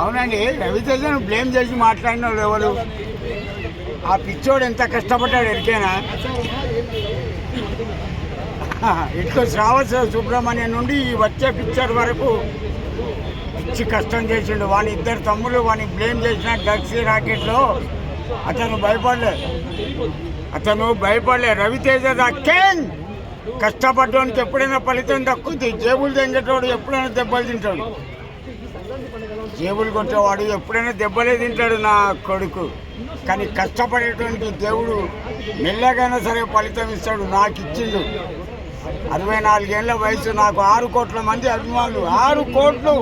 అవునండి రవితేజను బ్లేమ్ చేసి మాట్లాడిన వాళ్ళు ఎవరు? ఆ పిచ్చోడు ఎంత కష్టపడ్డాడు ఎరికేనా? ఇట్లా శ్రావణ సుబ్రహ్మణ్యం నుండి ఈ వచ్చే పిక్చర్ వరకు పిచ్చి కష్టం చేసిండు. వాని ఇద్దరు తమ్ముళ్ళు వాని బ్లేమ్ చేసిన డ్రగ్స్ రాకెట్లో అతను భయపడలే. అతను భయపడలే. Raviteja the king! కష్టపడ్డానికి ఎప్పుడైనా ఫలితం దక్కుతుంది జేబులు తెంగేటోడు ఎప్పుడైనా దెబ్బలు తింటాడు. జేబులు కొట్టేవాడు ఎప్పుడైనా దెబ్బలే తింటాడు నా కొడుకు. కానీ కష్టపడేటువంటి దేవుడు మెల్లగైనా సరే ఫలితం ఇస్తాడు నాకు ఇచ్చిండు. అరవై నాలుగేళ్ళ వయసు నాకు ఆరు కోట్ల మంది అభిమానులు. ఆరు కోట్లు.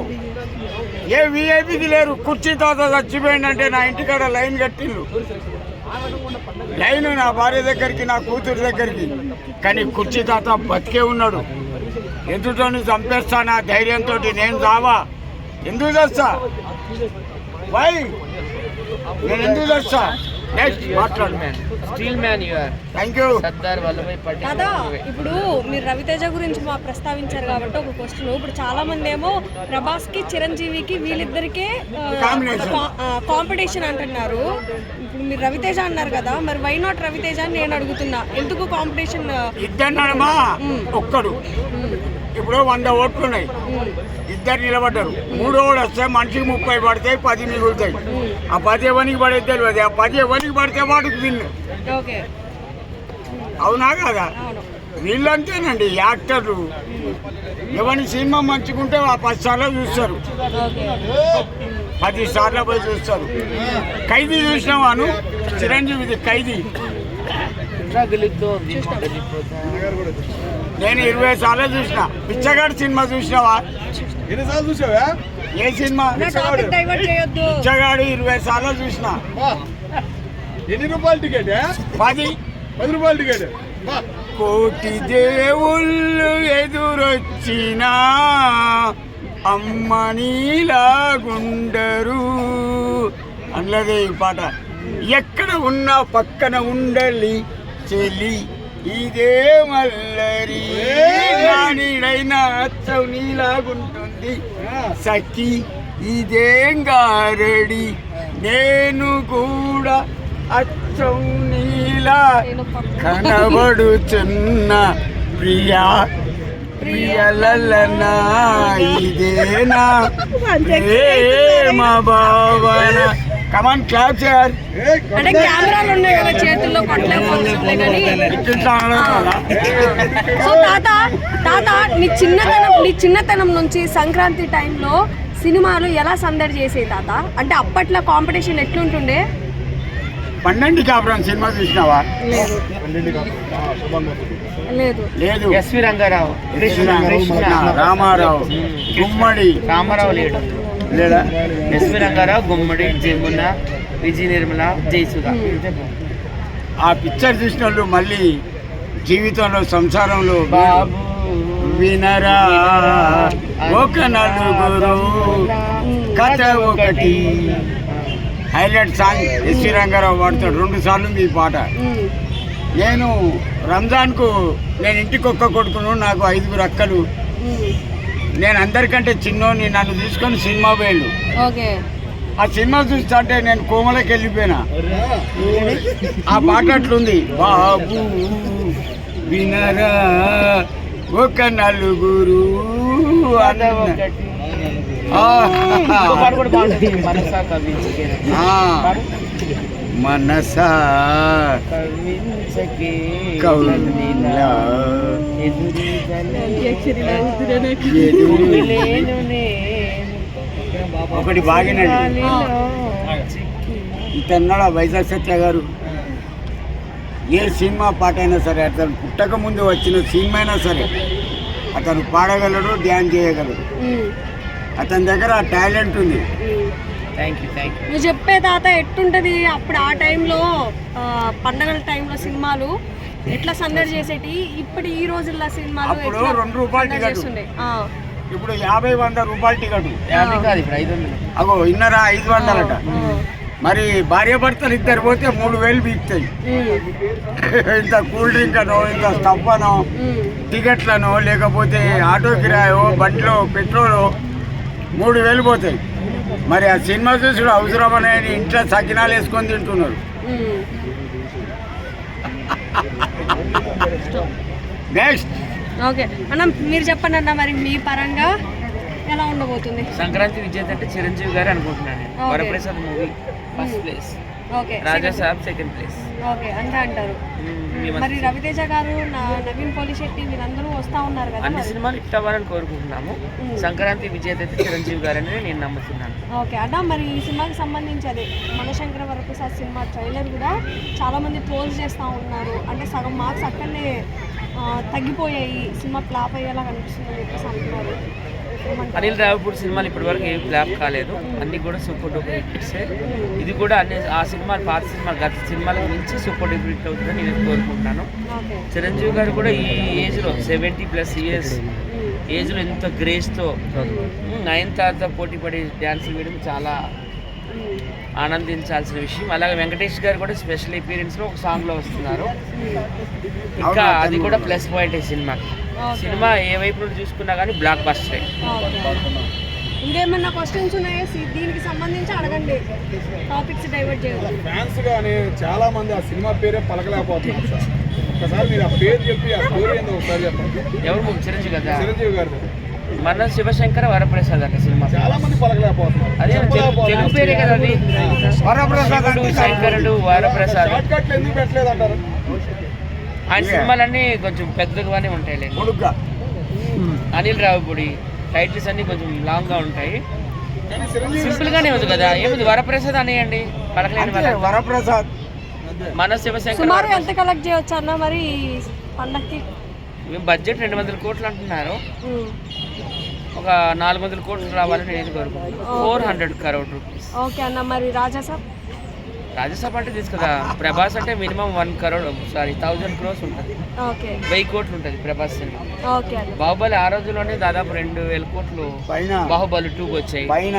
ఏ విఐపికి లేరు. కుర్చీ తాత చచ్చిపోయిందంటే నా ఇంటికాడ లైన్ కట్టిండు. లైన్ నా భార్య దగ్గరికి నా కూతురు దగ్గరికి. కానీ కుర్చీ తాత బతికే ఉన్నాడు. ఎదుటోని చంపేస్తానా ధైర్యంతో నేను రావా? ఎందుకు చేస్తా వై నేను ఎందుకు చేస్తా నెక్స్ట్ మాట్లాడు steel man you are thank you Sardar Vallabhbhai Patel కదా ఇప్పుడు మీరు రవితేజ గురించి మా ప్రస్తావించారు కాబట్టి ఒక క్వశ్చన్ ఇప్పుడు చాలా మంది ఏమో ప్రభాస్కి చిరంజీవికి వీళ్ళిద్దరికే. కాంపిటీషన్ అంటున్నారు. ఇప్పుడు మీరు రవితేజ అన్నారు కదా మరి వై నాట్ రవితేజ అని నేను అడుగుతున్నా. ఎందుకు కాంపిటీషన్ ఇద్దరు ఒక్కడు. ఇప్పుడు వంద ఓట్లు ఉన్నాయి. ఇద్దరు నిలబడ్డారు. మూడో ఓడు వస్తే మనిషికి ముప్పై పడతాయి పది మిగులుతాయి. ఆ పది ఎవరికి పడేది తెలియదు. ఆ పది ఎవరికి పడితే విన్ను. ఓకే. అవునా కదా? వీళ్ళంతేనండి యాక్టర్లు. ఎవరి సినిమా మంచుకుంటే ఆ పది సార్లు చూస్తారు. పది సార్లు పోయి చూస్తారు. ఖైదీ చూసినావాను చిరంజీవిది ఖైదీ. నేను ఇరవై సార్లు చూసిన. పిచ్చగాడు సినిమా చూసినావా? ఎన్నిసార్లు చూసావా? ఏ సినిమా? పిచ్చగాడు ఇరవై సార్లు చూసిన. ఎన్ని రూపాయల టికెట్ పది. పది రూపాయల టికెట్. కోటి దేవుళ్ళు ఎదురొచ్చినా అమ్మ నీలాగుండరు అన్నదే ఈ పాట. ఎక్కడ ఉన్నా పక్కన ఉండలి చెలి. ఇదే మల్లరి నానిడైనా అచ్చవు నీలాగుంటుంది. సఖి ఇదేం గారడి? నేను కూడా అచ్చం నీలా కనబడుచున్న ప్రియా ప్రియలలనా? ఇదేనా ప్రేమ భావన. కమాన్ క్లాప్ ఏ, అంటే కెమెరాలు ఉన్నాయి కదా చేతుల్లో కొట్టలేకపోతున్నాయి కానీ. సో తాత తాత నీ చిన్నతనం నీ చిన్నతనం నుంచి సంక్రాంతి టైంలో సినిమాలు ఎలా సందడి చేసేవి తాత? అంటే అప్పట్లో కాంపిటీషన్ ఎట్లుంటుండే? పన్నెండు కాపురం సినిమా చూసినావా? లేదు. లేదు. లేదు. ఎస్వి రంగారావు. రామారావు గుమ్మడి. రామారావు లేడు లేదా ఎస్వి రంగారావు గుమ్మడి జమున విజయ నిర్మల జయసుధ. ఆ పిక్చర్ చూసిన వాళ్ళు మళ్ళీ జీవితంలో సంసారంలో బాబు వినరా. ఒక నలుగురు కథ ఒకటి. హైలైట్ సాంగ్ ఎస్వి రంగారావు పాడతాడు రెండు సార్లు ఈ పాట. నేను రంజాన్కు నేను ఇంటికి ఒక్క కొడుకును నాకు ఐదుగురు అక్కలు. నేను అందరికంటే చిన్నోని నన్ను తీసుకొని సినిమా పోయిండు. ఓకే. ఆ సినిమా చూస్తుంటే నేను కోమలకి వెళ్ళిపోయినా. ఆ పాట అట్లుంది. బాబు వినరా ఒక నలుగురు అన్న. మనసా ఒకటి బాగినండి ఇతన్నాడు వైజాగ్ సత్య గారు? ఏ సినిమా పాట అయినా సరే అతను పుట్టక ముందు వచ్చిన సినిమా అయినా సరే అతను పాడగలడు డ్యాన్స్ చేయగలడు. అతని దగ్గర ఆ టాలెంట్ ఉంది. నువ్వు చెప్పే తాత ఎట్టుంటది? అప్పుడు ఆ టైంలో పండగల టైంలో సినిమాలు ఎట్లా సందడి చేసేటి? ఇప్పుడు ఈ రోజుల్లో సినిమాలు అప్పుడు రెండు రూపాయలు టికెట్. ఇప్పుడు యాభై వంద రూపాయల టికెట్. యాభై కాదు ఇప్పుడు ఐదు వందలు. అగో ఇన్నరా ఐదు వందలట. మరి భార్య భర్తలు ఇద్దరు పోతే మూడు వేలు బీక్తాయి. ఇంత కూల్ డ్రింక్ అనో ఇంత స్టవ్ అనో టికెట్లను లేకపోతే ఆటో కిరాయో బండిలో పెట్రోలు మూడు వేలు పోతాయి. మరి ఆ సినిమా చూసుడు అవసరం అని ఇంట్లో సకినాలు వేసుకొని తింటున్నారు. Next okay. అన్న మీరు చెప్పండి అన్న మరి మీ పరంగా ఎలా ఉండబోతుంది? సంక్రాంతి విజేత అంటే చిరంజీవి గారు అనుకుంటున్నాను. Varaprasad movie first place Raja Saab second place okay అంతే అంటారు. మరి రవితేజ గారు నవీన్ పోలిశెట్టి వీళ్ళందరూ వస్తా ఉన్నారు కదా అన్ని. సినిమాలు హిట్ అవ్వాలని కోరుకుంటున్నాము. మ్మ్. సంక్రాంతి విజేత అయితే చిరంజీవి గారని నేను నమ్ముతున్నాను. ఓకే అన్న మరి ఈ సినిమాకి సంబంధించి అదే మనశంకర వరప్రసాద్ సినిమా ట్రైలర్ కూడా చాలా మంది ట్రోల్స్ చేస్తూ ఉన్నారు. అంటే సగం మార్క్స్ అక్కడనే తగ్గిపోయాయి. సినిమా ఫ్లాప్ అయ్యేలా కనిపిస్తుంది అని చెప్పేసి అంటున్నారు? అనిల్ రావిపూడి సినిమాలు ఇప్పటివరకు ఏం ఫ్లాప్ కాలేదు అన్ని కూడా సూపర్ డూపర్ హిట్స్ ఇది కూడా అన్ని ఆ సినిమాలు పాత సినిమాలు గత సినిమాలకు మించి సూపర్ డూపర్ హిట్ అవుతుందని నేను కోరుకుంటున్నాను ఓకే చిరంజీవి గారు కూడా ఈ ఏజ్లో సెవెంటీ ప్లస్ ఇయర్స్. ఏజ్లో ఎంత గ్రేస్తో నైన్ తాత పోటీ పడి డ్యాన్సులు వేయడం చాలా. ఆనందించాల్సిన విషయం. అలాగే వెంకటేష్ గారు కూడా స్పెషల్ అపీరెన్స్లో ఒక సాంగ్లో వస్తున్నారు. ఇంకా అది కూడా ప్లస్ పాయింట్ ఈ సినిమాకి. సినిమా. ఏ వైపు నుండి చూసుకున్నా కానీ బ్లాక్ బస్టరే ఓకే. ఇంకేమన్నా క్వశ్చన్స్ ఉన్నాయా? సి- దీనికి సంబంధించి అడగండి. టాపిక్స్ డైవర్ట్ చేయవద్దు ఫ్యాన్స్ గానీ చాలా మంది ఆ సినిమా పేరే పలకలేకపోతున్నారు సార్. ఒకసారి మీరు ఆ పేరు చెప్పి ఆ స్టోరీ ఏందో ఒకసారి చెప్పండి. ఎవరు? చిరంజీవి కదా చిరంజీవి గారు మన శివశంకర వరప్రసాద్ అంట సినిమా. చాలా మంది పలకలేకపోతున్నారు. అదే తెలుగు పేరే కదా అది. వరప్రసాద్ శంకరుడు వరప్రసాద్. షార్ట్ కట్లు ఎందుకు పెట్టలేదు అంటారు ఆయన సినిమాలన్నీ కొంచెం పెద్దగానే ఉంటాయి అనిల్ రావుపూడి టైటిల్స్ అన్ని కొంచెం లాంగ్గా ఉంటాయి. సింపుల్ గానే ఉంది కదా. ఏముంది వరప్రసాద్ అనేయండి. వాళ్ళ వరప్రసాద్. మన శివశంకర్ ఎంత కలెక్ట్ చేయొచ్చు అన్న మరి పండక్కి? బడ్జెట్ రెండు వందల కోట్లు అంటున్నారు. ఒక నాలుగు వందల కోట్లు రావాలని నేను కోరుకుంటున్నాను four hundred crore rupees. Okay అన్న మరి రాజా సాబ్? రాజ్యసభ అంటే తెలుసు కదా ప్రభాస్ అంటే minimum one crore sorry thousand crores ఉంటుంది. ఓకే. వెయ్యి కోట్లు ఉంటుంది ప్రభాస్ సినిమా. ఓకే అన్న. బాహుబలి ఆ రోజుల్లోనే దాదాపు రెండు వేల కోట్లు పైన. బాహుబలి టూకి వచ్చాయి. పైన.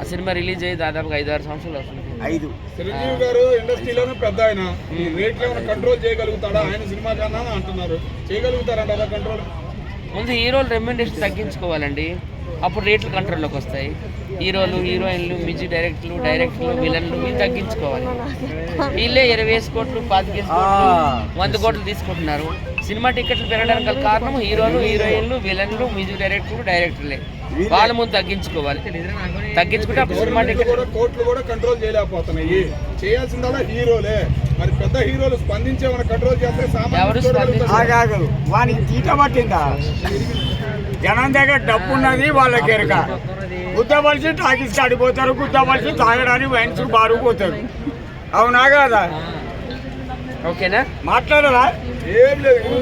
ఆ సినిమా రిలీజ్ అయ్యి దాదాపు ఐదు ఆరు సంవత్సరాలు వస్తుంది ఐదు. చిరంజీవి గారు ఇండస్ట్రీలోనే పెద్ద ఆయన. ఈ రేట్లు ఏమైనా కంట్రోల్ చేయగలుగుతాడా? ఆయన సినిమా కన్నా అని అంటున్నారు. చేయగలుగుతారంటారా కంట్రోల్ ముందు హీరోలు రెమ్యూనరేషన్ తగ్గించుకోవాలండి. అప్పుడు రేట్లు కంట్రోల్లోకి వస్తాయి. హీరోలు హీరోయిన్లు మ్యూజిక్ డైరెక్టర్లు డైరెక్టర్లు విలన్లు వీళ్ళు తగ్గించుకోవాలి. వీళ్ళే ఇరవై వేసి కోట్లు పాతికేసి కోట్లు వంద కోట్లు తీసుకుంటున్నారు. సినిమా టికెట్లు పెరగడానికి గల కారణం హీరోలు హీరోయిన్లు విలన్లు మ్యూజిక్ డైరెక్టర్లు డైరెక్టర్లే. వాళ్ళ. ముందు తగ్గించుకోవాలి. తగ్గించుకుంటే అప్పుడు సినిమా గవర్నమెంట్ టికెట్ కూడా కోర్టులు కూడా కంట్రోల్ చేయలేకపోతున్నాయి. చేయాల్సిందల్లా హీరోలే. మరి పెద్ద హీరోలు స్పందించి కంట్రోల్ చేస్తే ఎవరు. ఆగాదు వానికి తీట పట్టిందా? జనం దగ్గర డబ్బు ఉన్నది వాళ్ళకి ఎరక గుద్దవలసి టాకీస్ ఆడిపోతారు గుద్దవలసి తాగడానికి వైన్స్ బారు పోతారు. అవునా కాదా? ఓకేనా? మాట్లాడరా? ఏం లేదు